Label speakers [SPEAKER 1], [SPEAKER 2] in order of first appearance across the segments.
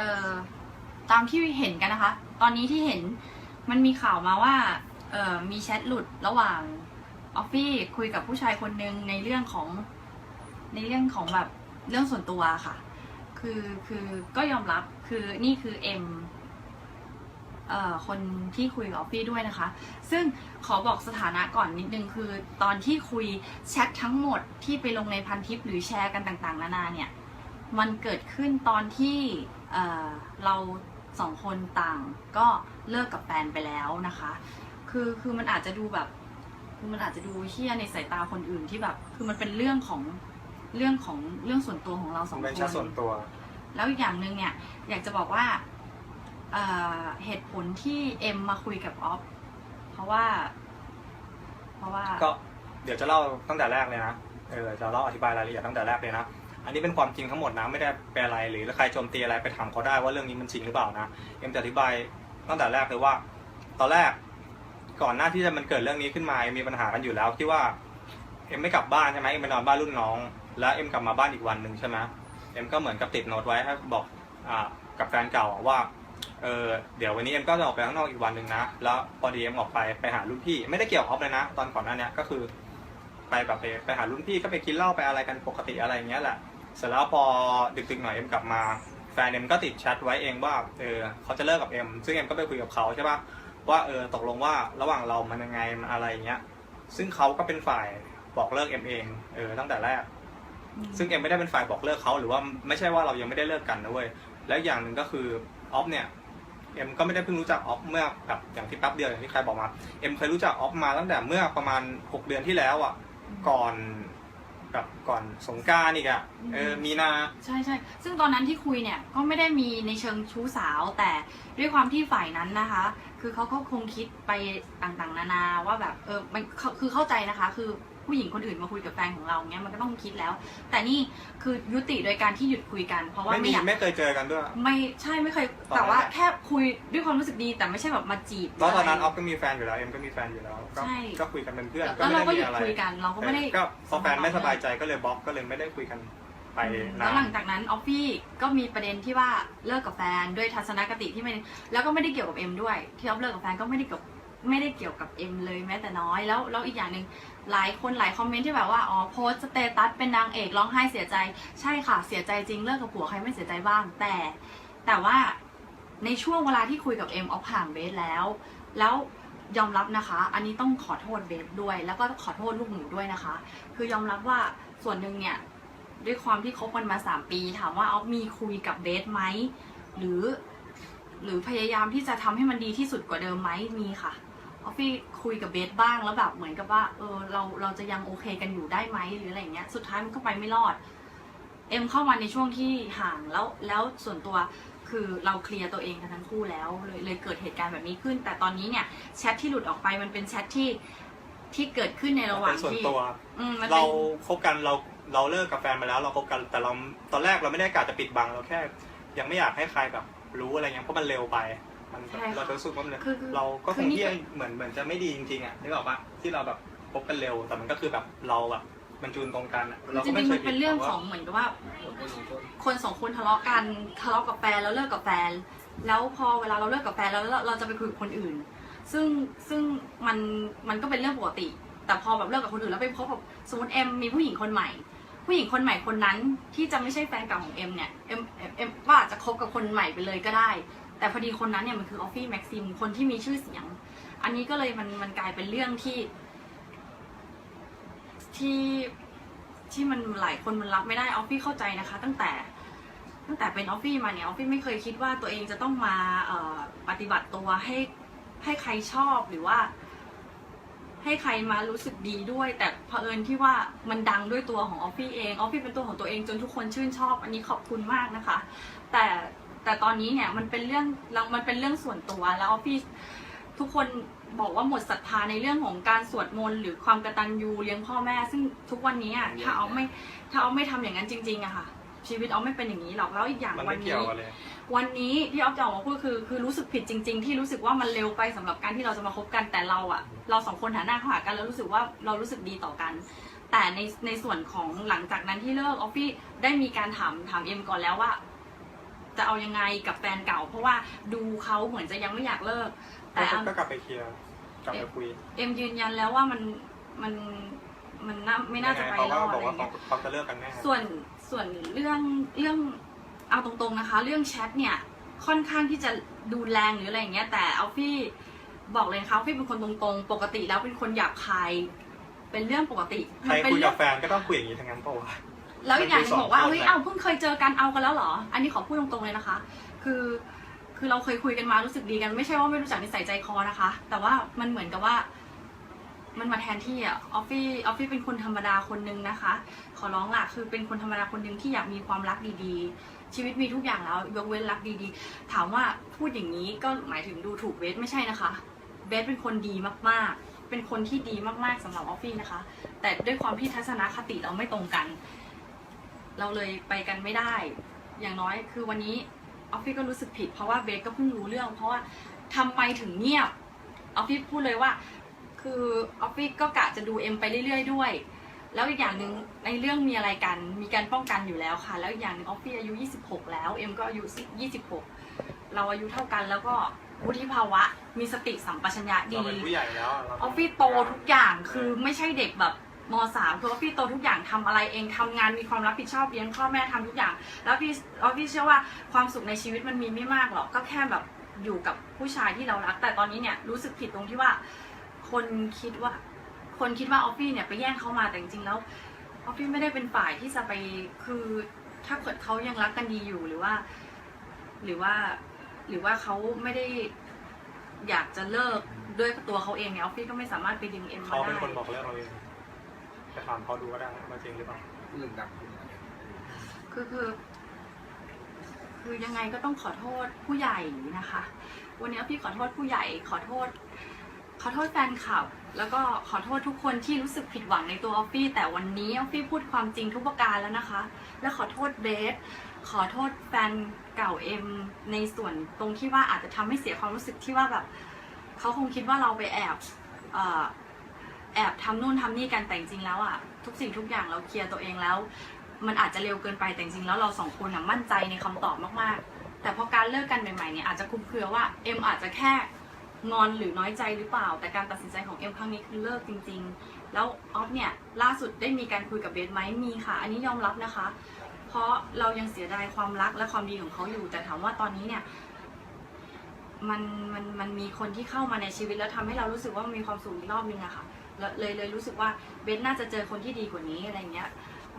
[SPEAKER 1] เอ่อตามที่เห็นกันนะคะ ตอนนี้ที่เห็นมันมีข่าวมาว่าเอ่อมีแชทหลุดระหว่างออฟฟี่คุยกับผู้ชายคนหนึ่งในเรื่องของในเรื่องของแบบเรื่องส่วนตัวค่ะ คือคือก็ยอมรับคือนี่คือเอ็มเอ่อคนที่คุยกับออฟฟี่ด้วยนะคะ ซึ่งขอบอกสถานะก่อนนิดนึงคือตอนที่คุยแชททั้งหมดที่ไปลงในพันทิปหรือแชร์กันต่างๆ นานาเนี่ย มันเกิดขึ้นตอนที่ เอ่อเราสองคนต่างก็เลิกกับแฟนไปแล้วนะคะ คือคือมันอาจจะดูแบบคือมันอาจจะดูเฮี้ยในสายตาคนอื่นที่แบบ คือมันเป็นเรื่องของเรื่องของเรื่องส่วนตัวของเราสอง
[SPEAKER 2] เป็น
[SPEAKER 1] ค
[SPEAKER 2] แค่
[SPEAKER 1] น
[SPEAKER 2] ส่วนตัว
[SPEAKER 1] แล้วอีกอย่างหนึ่งเนี่ยอยากจะบอกว่าเอ่อเหตุผลที่เอ็มมาคุยกับออฟเพราะว่า เพราะว่า
[SPEAKER 2] ก็เดี๋ยวจะเล่าตั้งแต่แรกเลยนะเออจะเล่าอธิบายรายละเอียดตั้งแต่แรกเลยนะ อันนี้เป็นความจริงทั้งหมดนะไม่ได้แปลอะไรหรือใครโจมตีอะไรไปถามเขาได้ว่าเรื่องนี้มันจริงหรือเปล่านะเอ็มจะอธิบายตั้งแต่แรกเลยว่า ตอนแรกก่อนหน้าที่จะมันเกิดเรื่องนี้ขึ้นมาเอ็มมีปัญหากันอยู่แล้วที่ว่าเอ็มไม่กลับบ้านใช่ไหมเอ็มไปนอนบ้านรุ่นน้อง แล้วเอ็มกลับมาบ้านอีกวันหนึ่งใช่ไหมเอ็มก็เหมือนกับติดโน้ตไว้ให้บอกอ่ากับแฟนเก่าว่าเออเดี๋ยววันนี้เอ็มก็จะออกไปข้างนอกอีกวันหนึ่งนะ แล้วพอดีเอ็มออกไปไปหารุ่นพี่ ไม่ได้เกี่ยวออฟเลยนะ ตอนก่อนหน้านี้ก็คือ ไปแบบไปไปหารุ่นพี่ก็ไปกินเหล้าไปอะไรกันปกติอะไรอย่างเงี้ยแหละ เสร็จแล้วพอดึกๆหน่อยเอ็มกลับมาแฟนเอ็มก็ติดแชทไว้เองว่าเออเขาจะเลิกกับเอ็มซึ่งเอ็มก็ไปคุยกับเขาใช่ปะว่าเออตกลงว่าระหว่างเรามันยังไงมันอะไรอย่างเงี้ยซึ่งเขาก็เป็นฝ่ายบอกเลิกเอ็มเองเออตั้งแต่แรก ซึ่งเอ็มไม่ได้เป็นฝ่ายบอกเลิกเขาหรือว่าไม่ใช่ว่าเรายังไม่ได้เลิกกันนะเว้ยแล้วอีกอย่างหนึ่งก็คือออฟเนี่ยเอ็มก็ไม่ได้เพิ่งรู้จักออฟเมื่อแบบอย่างที่แป๊บเดียวอย่างที่ใครบอกมาเอ็มเคยรู้จักออฟมาตั้งแต่เมื่อประมาณ6เดือนที่แล้วอะก่อนแบบ ก่อนสงกรารอีกอะเออมีนา
[SPEAKER 1] ใช่ใช่ซึ่งตอนนั้นที่คุยเนี่ยก็ไม่ได้มีในเชิงชู้สาว แต่ด้วยความที่ฝ่ายนั้นนะคะ คือเขาก็คงคิดไปต่างๆ นานาว่าแบบเออมันเขาคือเข้าใจนะคะ คือผู้หญิงคนอื่นมาคุยกับแฟนของเราเนี้ยมันก็ต้องคิดแล้ว แต่นี่คือยุติโดยการที่หยุดคุยกัน เพราะว่า
[SPEAKER 2] ไม่
[SPEAKER 1] ไม่
[SPEAKER 2] มี
[SPEAKER 1] อยาก
[SPEAKER 2] ไม่เคยเจอกันด้วย
[SPEAKER 1] ไม่ใช่ไม่เคย
[SPEAKER 2] ตอนนั้น
[SPEAKER 1] แต่ว่า
[SPEAKER 2] แหละ
[SPEAKER 1] แค่คุยด้วยความรู้สึกดีแต่ไม่ใช่แบบมาจีบ
[SPEAKER 2] แล้วตอนนั้นอ
[SPEAKER 1] หรื
[SPEAKER 2] อฟก็มีแฟนอยู่แล้วเอ็มก็มีแฟนอยู่แล้วก็
[SPEAKER 1] ใช่
[SPEAKER 2] ก็คุยกันเป็นเพื่อน
[SPEAKER 1] อะไร
[SPEAKER 2] ก็
[SPEAKER 1] แล้ว
[SPEAKER 2] ไม่
[SPEAKER 1] เรา
[SPEAKER 2] ได้มีอะไร
[SPEAKER 1] ก็หยุดคุยกัน เราก็ไม่ได้
[SPEAKER 2] ก็พอแฟนไม่สบายใจก็เลยบล็อกก็เลยไม่ได้คุยกันไป
[SPEAKER 1] แล้
[SPEAKER 2] นาว
[SPEAKER 1] หลั
[SPEAKER 2] น
[SPEAKER 1] งจากนั้นออฟฟี่ก็มีประเด็นที่ว่าเลิกกับแฟนด้วยทัศนคติที่ไม่แล้วก็ไม่ได้เกี่ยวกับเอ็มด้วย ที่ออฟเลิกกับแฟนก็ไม่ได้เกี่ยวไม่ได้เกี่ยวกับเอ็มเลยแม้แต่น้อยแล้วแล้วอีกอย่างหนึ่งหลายคนหลายคอมเมนต์ที่แบบว่าอ๋อโพสต์สเตตัสเป็นนางเอกร้องไห้เสียใจ ใช่ค่ะเสียใจจริงเลิกกับผัวใครไม่เสียใจบ้าง แต่ แต่ว่าในช่วงเวลาที่คุยกับเอ็มออฟห่างเบสแล้ว แล้วยอมรับนะคะ อันนี้ต้องขอโทษเบสด้วย แล้วก็ขอโทษลูกหมูด้วยนะคะ คือยอมรับว่า ส่วนหนึ่งเนี่ยด้วยความที่คบกันมาสามปี ถามว่าออฟมีคุยกับเบสไหมหรือ หรือพยายามที่จะทำให้มันดีที่สุดกว่าเดิมไหมมีค่ะออฟฟี่คุยกับเบสบ้างแล้วแบบเหมือนกับว่าเออเราเราจะยังโอเคกันอยู่ได้ไหมหรืออะไรเงี้ยสุดท้ายมันก็ไปไม่รอด เอ็มเข้ามาในช่วงที่ห่างแล้วแล้วส่วนตัวคือเราเคลียร์ตัวเองกันทั้งคู่แล้วเลยเลยเกิดเหตุการณ์แบบนี้ขึ้น แต่ตอนนี้เนี่ยแชทที่หลุดออกไปมันเป็นแชทที่ ที่เกิดขึ้นในระหว่าง
[SPEAKER 2] เป็นส่วน
[SPEAKER 1] ที่
[SPEAKER 2] ตัว
[SPEAKER 1] อืมมัน
[SPEAKER 2] เรา
[SPEAKER 1] เป็น
[SPEAKER 2] คบกันเราเราเลิกกับแฟนมาแล้ว เราคบกันแต่เราตอนแรกเราไม่ได้กะจะปิดบังเราแค่ ยังไม่อยากให้ใครแบบ รู้อะไรเงี้ยเพราะมันเร็วไป มันแบบ
[SPEAKER 1] ใช่ค่ะ
[SPEAKER 2] เราจะรู้สึกว่ามัน
[SPEAKER 1] คือคือ
[SPEAKER 2] เราก็
[SPEAKER 1] คื
[SPEAKER 2] ค
[SPEAKER 1] องนี่
[SPEAKER 2] ที่
[SPEAKER 1] ก็
[SPEAKER 2] เหมือนเหมือนจะไม่ดีจริงๆอะนึกออกปะที่เราแบบคบกันเร็วแต่มันก็คือแบบเราแบบมันจูนตรงกันอะ
[SPEAKER 1] คือ
[SPEAKER 2] เรา
[SPEAKER 1] จ
[SPEAKER 2] ก็ไม่
[SPEAKER 1] ริงๆ
[SPEAKER 2] เค
[SPEAKER 1] มั
[SPEAKER 2] ย
[SPEAKER 1] นเป็นเรื่อง
[SPEAKER 2] ผิด
[SPEAKER 1] ของเหมือนกับว่า คนสองคนทะเลาะกันทะเลาะกับแฟนแล้วเลิกกับแฟน แล้วพอเวลาเราเลิกกับแฟนแล้วเราเราจะไปคุยกับคนอื่น ซึ่งซึ่งมันมันก็เป็นเรื่องปกติ แต่พอแบบเลิกกับคนอื่นแล้วไปพบกับสมมติเอ็มมีผู้หญิงคนใหม่ ผู้หญิงคนใหม่คนนั้นที่จะไม่ใช่แฟนเก่าของเอ็มเนี่ยเอ็มเอ็มเอ็มก็อาจจะคบกับคนใหม่ไปเลยก็ได้ แต่พอดีคนนั้นเนี่ยมันคือออฟฟี่แม็กซิมคนที่มีชื่อเสียง อันนี้ก็เลยมันมันกลายเป็นเรื่องที่ ที่ที่มันหลายคนมันรับไม่ได้ออฟฟี่เข้าใจนะคะ ตั้งแต่ตั้งแต่เป็นออฟฟี่มาเนี่ยออฟฟี่ไม่เคยคิดว่าตัวเองจะต้องมาปฏิบัติตัวให้ ให้ใครชอบหรือว่า ให้ใครมารู้สึกดีด้วย แต่เผอิญที่ว่ามันดังด้วยตัวของออฟฟี่เองออฟฟี่เป็นตัวของตัวเองจนทุกคนชื่นชอบ อันนี้ขอบคุณมากนะคะ แต่แต่ตอนนี้เนี่ยมันเป็นเรื่องเรามันเป็นเรื่องส่วนตัวแล้วออฟฟี่ทุกคนบอกว่าหมดศรัทธาในเรื่องของการสวดมนต์หรือความกระตัญญูเลี้ยงพ่อแม่ ซึ่งทุกวันนี้อะถ้าเอาไม่ถ้าเอาไม่ทำอย่างนั้นจริงๆอะค่ะ ชีวิตเอาไม่เป็นอย่างนี้หรอกแล้วอีกอย่าง
[SPEAKER 2] มัน
[SPEAKER 1] วั
[SPEAKER 2] ไม่
[SPEAKER 1] น
[SPEAKER 2] เกี่ย
[SPEAKER 1] นี้
[SPEAKER 2] วกันเลย
[SPEAKER 1] วันนี้ที่ออฟจะออกมาพูดคือคือรู้สึกผิดจริง ๆ ที่รู้สึกว่ามันเร็วไปสำหรับการที่เราจะมาคบกันแต่เราอะเราสองคนหาหน้าเข้าหากันแล้วรู้สึกว่าเรารู้สึกดีต่อกัน แต่ในในส่วนของหลังจากนั้นที่เลิกออฟฟี่ได้มีการถามถามเอ็มก่อนแล้วว่าจจะเอายังไงกับแฟนเก่า เพราะว่าดูเขาเหมือนจะยังไม่อยากเลิก แต่
[SPEAKER 2] ก็
[SPEAKER 1] เอา
[SPEAKER 2] ก็กลับไปเคลียร์กลับไปคุย
[SPEAKER 1] เอ็มยืนยันแล้วว่ามันมันมันน่าไม่น่าจะไป
[SPEAKER 2] เขา
[SPEAKER 1] ร
[SPEAKER 2] ก็
[SPEAKER 1] อด
[SPEAKER 2] บ
[SPEAKER 1] อะ
[SPEAKER 2] อก
[SPEAKER 1] ไร
[SPEAKER 2] ว่าเขา
[SPEAKER 1] เงี้ย
[SPEAKER 2] เขาจะเลิกกันแน่
[SPEAKER 1] ส่วน ส่วนเรื่องเรื่องเอาตรงๆนะคะ เรื่องแชทเนี่ยค่อนข้างที่จะดูแรงหรืออะไรอย่างเงี้ย แต่เอาฟี่บอกเลยนะคะฟี่เป็นคนตรงๆ ปกติแล้วเป็นคนหยาบคาย เป็นเรื่องปกติ
[SPEAKER 2] ใคร
[SPEAKER 1] เป็น
[SPEAKER 2] คุย
[SPEAKER 1] เรื่
[SPEAKER 2] กับแฟนก็ต้องคุยอย่างนี้ทั้งนั้นเปล่าวะ
[SPEAKER 1] แล้วอีกอย่างหนึงบอกว่า
[SPEAKER 2] มันคือสองคน
[SPEAKER 1] เฮ้ย
[SPEAKER 2] นะ
[SPEAKER 1] เอาเพิ่งเคยเจอกันเอากันแล้วเหรอ อันนี้ขอพูดตรงๆเลยนะคะ คือ คือเราเคยคุยกันมารู้สึกดีกัน ไม่ใช่ว่าไม่รู้จักนิสัยใจคอนะคะ แต่ว่ามันเหมือนกับว่า มันมาแทนที่อะออฟฟี่ออฟฟี่เป็นคนธรรมดาคนนึงนะคะ ขอร้องล่ะคือเป็นคนธรรมดาคนนึงที่อยากมีความรักดีๆ ชีวิตมีทุกอย่างแล้วยกเว้นรักดีๆ ถามว่าพูดอย่างนี้ก็หมายถึงดูถูกเบสไม่ใช่นะคะเบสเป็นคนดีมากๆ เป็นคนที่ดีมากๆสำหรับออฟฟี่นะคะ แต่ด้วยความที่ทัศนคติเราไม่ตรงกัน เราเลยไปกันไม่ได้ อย่างน้อยคือวันนี้ออฟฟี่ก็รู้สึกผิดเพราะว่าเบสก็เพิ่งรู้เรื่อง เพราะว่าทำไมถึงเงียบออฟฟี่พูดเลยว่า คือออฟฟี่ก็กะจะดูเอ็มไปเรื่อยๆด้วย แล้วอีกอย่างหนึ่งในเรื่องมีอะไรกัน มีการป้องกันอยู่แล้วค่ะ แล้วอีกอย่างหนึ่งออฟฟี่อายุ 26 แล้ว เอ็มก็อายุ 26 เราอายุเท่ากันแล้วก็วุฒิภาวะ มีสติสัมปชัญญะ
[SPEAKER 2] เรา
[SPEAKER 1] ดี
[SPEAKER 2] เป็นผู้ใหญ่แล้วเรา
[SPEAKER 1] ออฟฟี่โตทุกอย่าง คือไม่ใช่เด็กแบบมสามคือออฟฟี่โตทุกอย่างทำอะไรเองทำงานมีความรับผิดชอบเลี้ยงพ่อแม่ทำทุกอย่าง แล้วพี่ออฟฟี่เชื่อว่าความสุขในชีวิตมันมีไม่มากหรอก ก็แค่แบบอยู่กับผู้ชายที่เรารัก แต่ตอนนี้เนี่ยรู้สึกผิดตรงที่ว่า คนคิดว่า คนคิดว่าออฟฟี่เนี่ยไปแย่งเขามาแต่จริงๆแล้วออฟฟี่ไม่ได้เป็นฝ่ายที่จะไปคือถ้าเกิดเขายังรักกันดีอยู่หรือว่า หรือว่าหรือว่าเขาไม่ได้อยากจะเลิกด้วยตัวเขาเองเนี่ยออฟฟี่ก็ไม่สามารถไปดึงเอ็มมา
[SPEAKER 2] เขา
[SPEAKER 1] ได้
[SPEAKER 2] เป็นคนบอกเลิกเราเองไปถามเขาดูก็ได้ว่าจริงหรือเปล่า
[SPEAKER 3] เรื่องดังขึ้นมา
[SPEAKER 1] คือคือ คือยังไงก็ต้องขอโทษผู้ใหญ่นะคะ วันนี้ออฟฟี่ขอโทษผู้ใหญ่ขอโทษ ขอโทษแฟนคลับ แล้วก็ขอโทษทุกคนที่รู้สึกผิดหวังในตัวออฟฟี่ แต่วันนี้ออฟฟี่พูดความจริงทุกประการแล้วนะคะ และขอโทษเบสขอโทษแฟนเก่าเอ็มในส่วนตรงที่ว่าอาจจะทำให้เสียความรู้สึกที่ว่าแบบเขาคงคิดว่าเราไปแอบอแอบทำนู่นทำนี่กันแต่จริงๆแล้วอะทุกสิ่งทุกอย่างเราเคลียร์ตัวเองแล้ว มันอาจจะเร็วเกินไปแต่จริงๆแล้วเราสองคนมั่นใจในคำตอบมากๆ แต่พอการเลิกกันใหม่ๆเนี่ยอาจจะคลุมเครือว่าเอ็มอาจจะแค่ งอนหรือน้อยใจหรือเปล่า แต่การตัดสินใจของเอ็มครั้งนี้คือเลิกจริง ๆ แล้วออฟเนี่ยล่าสุดได้มีการคุยกับเบสไหมมีค่ะ อันนี้ยอมรับนะคะ เพราะเรายังเสียดายความรักและความดีของเขาอยู่ แต่ถามว่าตอนนี้เนี่ยมันมันมันมีคนที่เข้ามาในชีวิตแล้วทำให้เรารู้สึกว่ามันมีความสุขอีกรอบนึงอะค่ะเลยเลยรู้สึกว่าเบสน่าจะเจอคนที่ดีกว่านี้อะไรเงี้ย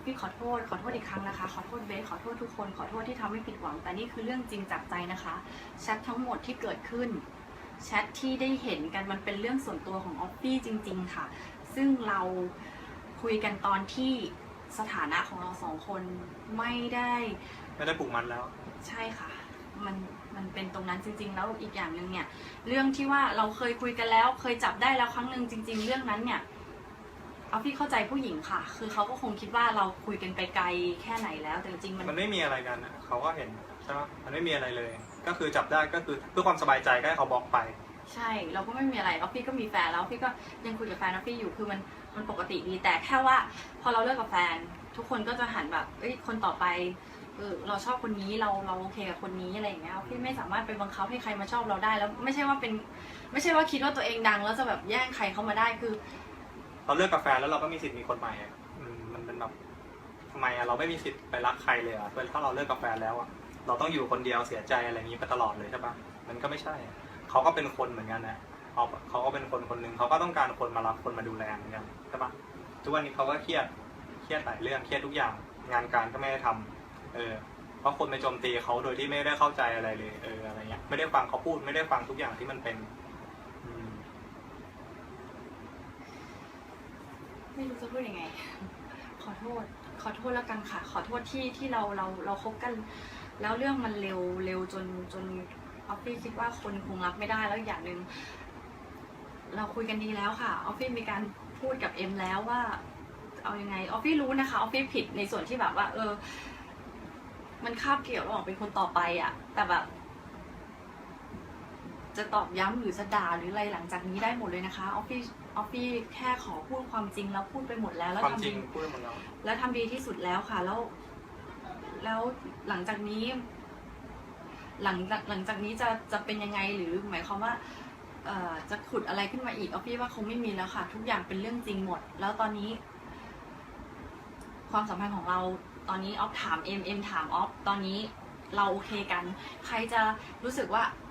[SPEAKER 1] พี่ขอโทษขอโทษอีกครั้งนะคะขอโทษเบสขอโทษทุกคนขอโทษที่ทำให้ผิดหวัง แต่นี่คือเรื่องจริงจากใจนะคะแชททั้งหมดที่เกิดขึ้น แชทที่ได้เห็นกันมันเป็นเรื่องส่วนตัวของออฟฟี่จริง ๆ ค่ะ ซึ่งเราคุยกันตอนที่สถานะของเราสองคนไม่ได้
[SPEAKER 2] ไม่ได้ปลูกมันแล้ว
[SPEAKER 1] ใช่ค่ะ มันมันเป็นตรงนั้นจริง ๆ แล้วอีกอย่างหนึ่งเนี่ย เรื่องที่ว่าเราเคยคุยกันแล้วเคยจับได้แล้วครั้งหนึ่งจริง ๆ เรื่องนั้นเนี่ย เอาพี่เข้าใจผู้หญิงค่ะ คือเขาก็คงคิดว่าเราคุยกันไปไกลแค่ไหนแล้ว แต่จริงๆมัน
[SPEAKER 2] มันไม่มีอะไรกันอะเขาก็เห็นใช่ไหมมันไม่มีอะไรเลย ก็คือจับได้ก็คือเพื่อความสบายใจก็ให้เขาบอกไป
[SPEAKER 1] ใช่ เราก็ไม่มีอะไรออฟฟี่ก็มีแฟนแล้วออฟฟี่ก็ยังคุยกับแฟนออฟฟี่อยู่คือมันมันปกติดีแต่แค่ว่า พอเราเลิกกับแฟน ทุกคนก็จะหันแบบเอ้ยคนต่อไปเออเราชอบคนนี้เราเราโอเคกับคนนี้อะไรอย่างเงี้ยออฟฟี่ไม่สามารถไปบังคับให้ใครมาชอบเราได้ แล้วไม่ใช่ว่าเป็น ไม่ใช่ว่าคิดว่าตัวเองดัง แล้วจะแบบแย่งใครเข้ามาได้คือ
[SPEAKER 2] เราเลิกกับแฟนแล้วเราก็มีสิทธิ์มีคนใหม่อะอืมมันเป็นแบบทำไมอะเราไม่มีสิทธิ์ไปรักใครเลยอะถ้าเราเลิกกับแฟนแล้วอะเราต้องอยู่คนเดียวเสียใจอะไรอย่างนี้ไปตลอดเลยใช่ปะมันก็ไม่ใช่อะเขาก็เป็นคนเหมือนกันนะเขาเขาก็เป็นคนคนหนึ่งเขาก็ต้องการคนมารับคนมาดูแลเหมือนกันใช่ปะทุกวันนี้เขาก็เครียดเครียดหลายเรื่องเครียดทุกอย่าง งานการก็ไม่ได้ทำเออ เพราะคนไปโจมตีเขาโดยที่ไม่ได้เข้าใจอะไรเลยเอออะไรเงี้ยไม่ได้ฟังเขาพูดไม่ได้ฟังทุกอย่างที่มันเป็น อืม
[SPEAKER 1] ไม่รู้จะพูดยังไง ขอโทษ ขอโทษแล้วกันค่ะ ขอโทษที่ที่เราเราเราคบกัน แล้วเรื่องมันเร็วเร็วจนจนออฟฟี่คิดว่าคนคงรับไม่ได้แล้วอย่างหนึ่งเราคุยกันดีแล้วค่ะออฟฟี่มีการพูดกับเอ็มแล้วว่า เอายังไงออฟฟี่รู้นะคะออฟฟี่ผิดในส่วนที่แบบว่า เออ มันคาบเกี่ยวระหว่างเป็นคนต่อไปอะ่ะ แต่แบบ จะตอบย้ำหรือจะด่าหรืออะไรหลังจากนี้ได้หมดเลยนะคะออฟฟี่ออฟฟี่แค่ขอพูดความจริงแล้วพูดไปหมดแล้ว แล้ว
[SPEAKER 2] ความ
[SPEAKER 1] ทำ
[SPEAKER 2] จริ
[SPEAKER 1] ดี
[SPEAKER 2] งพูดหมดแล้ว
[SPEAKER 1] แล้วทำดีที่สุดแล้วค่ะ แล้ว แล้วหลังจากนี้ หลังจากหลังจากนี้จะจะเป็นยังไงหรือหมายความว่า เอ่อจะขุดอะไรขึ้นมาอีกออฟฟี่ว่าคงไม่มีแล้วค่ะ ทุกอย่างเป็นเรื่องจริงหมด แล้วตอนนี้ ความสัมพันธ์ของเราตอนนี้ออฟถามเอ็มเอ็มถามออฟตอนนี้เราโอเคกัน ใครจะรู้สึกว่าเ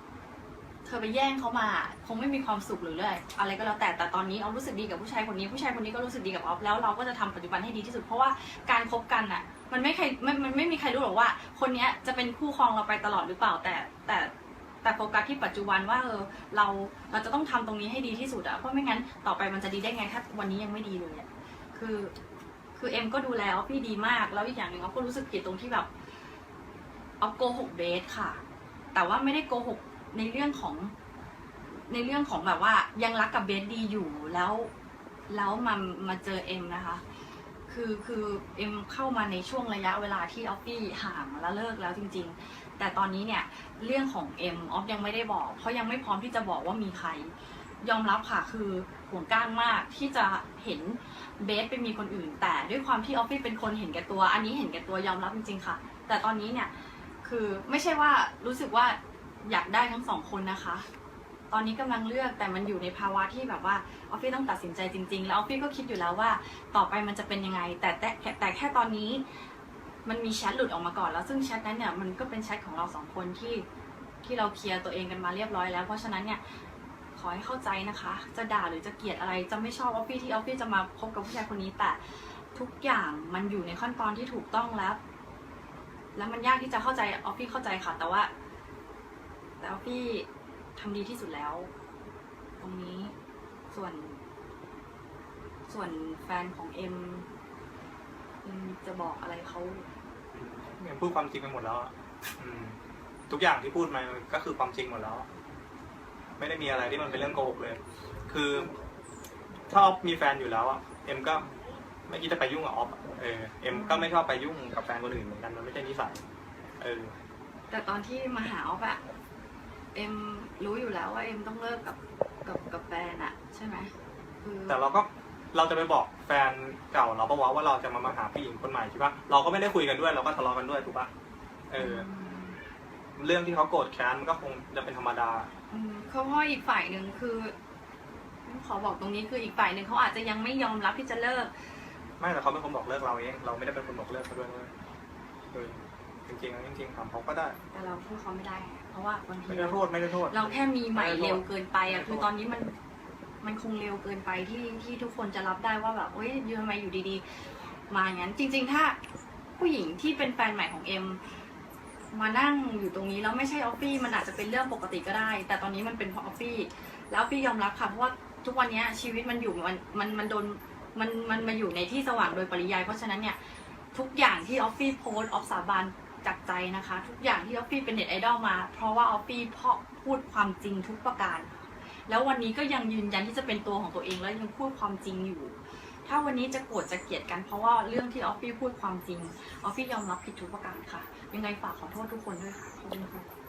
[SPEAKER 1] ธอไปแย่งเขามาคงไม่มีความสุขหรืออะไรอะไรก็แล้วแต่แต่ตอนนี้ออฟรู้สึกดีกับผู้ชายคนนี้ผู้ชายคนนี้ก็รู้สึกดีกับออฟแล้วเราก็จะทำปัจจุบันให้ดีที่สุดเพราะว่าการคบกันอะ มันไม่ใครมันมันไม่มีใครรู้หรอกว่า คนเนี้ยจะเป็นคู่ครองเราไปตลอดหรือเปล่าแต่แต่แต่โฟกัสที่ปัจจุบันว่าเออเราเราจะต้องทำตรงนี้ให้ดีที่สุดอะเพราะไม่งั้นต่อไปมันจะดีได้ไงถ้าวันนี้ยังไม่ดีเลยอะคือคือเอ็มก็ดูแลออฟฟี่ดีมาก แล้วอีกอย่างหนึ่งออฟก็รู้สึกผิดตรงที่แบบออฟโกหกเบสค่ะ แต่ว่าไม่ได้โกหก ในเรื่องของ ในเรื่องของแบบว่า ยังรักกับเบสดีอยู่แล้วแล้วมามาเจอเอ็มนะคะ คือคือเอ็มเข้ามาในช่วงระยะเวลาที่ออฟฟี่ห่างแล้วเลิกแล้วจริง ๆ แต่ตอนนี้เนี่ยเรื่องของเอ็มออฟยังไม่ได้บอก เพราะยังไม่พร้อมที่จะบอกว่ามีใคร ยอมรับค่ะคือห่วงก้างมากที่จะเห็นเบสไปมีคนอื่น แต่ด้วยความที่ออฟฟี่เป็นคนเห็นแก่ตัว อันนี้เห็นแก่ตัวยอมรับจริงๆค่ะ แต่ตอนนี้เนี่ยคือไม่ใช่ว่ารู้สึกว่า อยากได้ทั้งสองคนนะคะ ตอนนี้กำลังเลือกแต่มันอยู่ในภาวะที่แบบว่าออฟฟี่ต้องตัดสินใจจริง ๆ แล้วออฟฟี่ก็คิดอยู่แล้วว่าต่อไปมันจะเป็นยังไง แต่แต่แต่แค่ตอนนี้มันมีแชทหลุดออกมาก่อนแล้วซึ่งแชทนั้นเนี่ยมันก็เป็นแชทของเราสองคนที่ที่เราเคลียร์ตัวเองกันมาเรียบร้อยแล้วเพราะฉะนั้นเนี่ยขอให้เข้าใจนะคะ จะด่าหรือจะเกลียดอะไรจะไม่ชอบออฟฟี่ที่ออฟฟี่จะมาพบกับผู้ชายคนนี้แต่ทุกอย่างมันอยู่ในขั้นตอนที่ถูกต้องแล้ว แล้วมันยากที่จะเข้าใจออฟฟี่เข้าใจค่ะ แต่ว่า แต่ออฟฟี่ทำดีที่สุดแล้ว ตรงนี้ส่วน ส่วนแฟนของเอ็มเอ็มจะบอกอะไรเขา
[SPEAKER 2] เอ็มพูดความจริงไปหมดแล้วอะอืม ทุกอย่างที่พูดมาก็คือความจริงหมดแล้ว ไม่ได้มีอะไรที่มันเป็นเรื่องโกหกเลย คือ ถ้าออฟมีแฟนอยู่แล้วอะเอ็มก็ไม่คิดจะไปยุ่งกับออฟอะเออเอ็มก็ไม่ชอบไปยุ่งกับแฟนคนอื่นเหมือนกันมันไม่ใช่นิสัยเออ
[SPEAKER 1] แต่ตอนที่มาหาออฟอะ เอ็มรู้อยู่แล้วว่าเอ็มต้องเลิกกับกับกับแฟนอะใช่ไหมคือ
[SPEAKER 2] แต่เราก็เราจะไปบอกแฟนเก่าเราปะวะว่าเราจะมามาหาผู้หญิงคนใหม่ใช่ปะเราก็ไม่ได้คุยกันด้วย เราก็ทะเลาะกันด้วยถูกปะเออ เรื่องที่เขาโกรธแค้นมันก็คงจะเป็นธรรมดา
[SPEAKER 1] อืมเขาพ่ออีกฝ่ายหนึ่งคือขอบอกตรงนี้คืออีกฝ่ายหนึ่งเขาอาจจะยังไม่ยอมรับที่จะเลิก
[SPEAKER 2] ไม่แต่เขาเป็นคนบอกเลิกเราเอง เราไม่ได้เป็นคนบอกเลิกเขาด้วยเว้ยเออจ ริงๆนะจริงๆถามเขาก็ได้
[SPEAKER 1] แต่เราพูดเขาไม่ได้ไงเพราะว่าบางที
[SPEAKER 2] ไม่ได้โทษไม่ได้โทษ
[SPEAKER 1] เราแค่มีใหม่
[SPEAKER 2] ไม่ได้โทษ
[SPEAKER 1] เร็วเกินไปอะ
[SPEAKER 2] ไม่ได้โทษ
[SPEAKER 1] คือตอนนี้มัน มันคงเร็วเกินไปที่ที่ทุกคนจะรับได้ว่าแบบเอ้ยยูทำไมอยู่ดีๆ มาอย่างนั้น จริง ๆ ถ้าผู้หญิงที่เป็นแฟนใหม่ของเอ็มมานั่งอยู่ตรงนี้แล้วไม่ใช่ออฟฟี่มันอาจจะเป็นเรื่องปกติก็ได้ แต่ตอนนี้มันเป็นเพราะออฟฟี่แล้วออฟฟี่ยอมรับค่ะเพราะว่าทุกวันนี้ชีวิตมันอยู่มันมันมันโดนมันมันมาอยู่ในที่สว่างโดยปริยาย เพราะฉะนั้นเนี่ยทุกอย่างที่ออฟฟี่โพสต์ออฟสาบาน จากใจนะคะ ทุกอย่างที่ออฟฟี่เป็นเน็ตไอดอลมา เพราะว่าออฟฟี่เพาะพูดความจริงทุกประการ แล้ววันนี้ก็ยังยืนยันที่จะเป็นตัวของตัวเองและยังพูดความจริงอยู่ ถ้าวันนี้จะโกรธจะเกลียดกันเพราะว่าเรื่องที่ออฟฟี่พูดความจริงออฟฟี่ยอมรับผิดทุกประการค่ะ ยังไงฝากขอโทษทุกคนด้วยค่ะขอบคุณค่ะ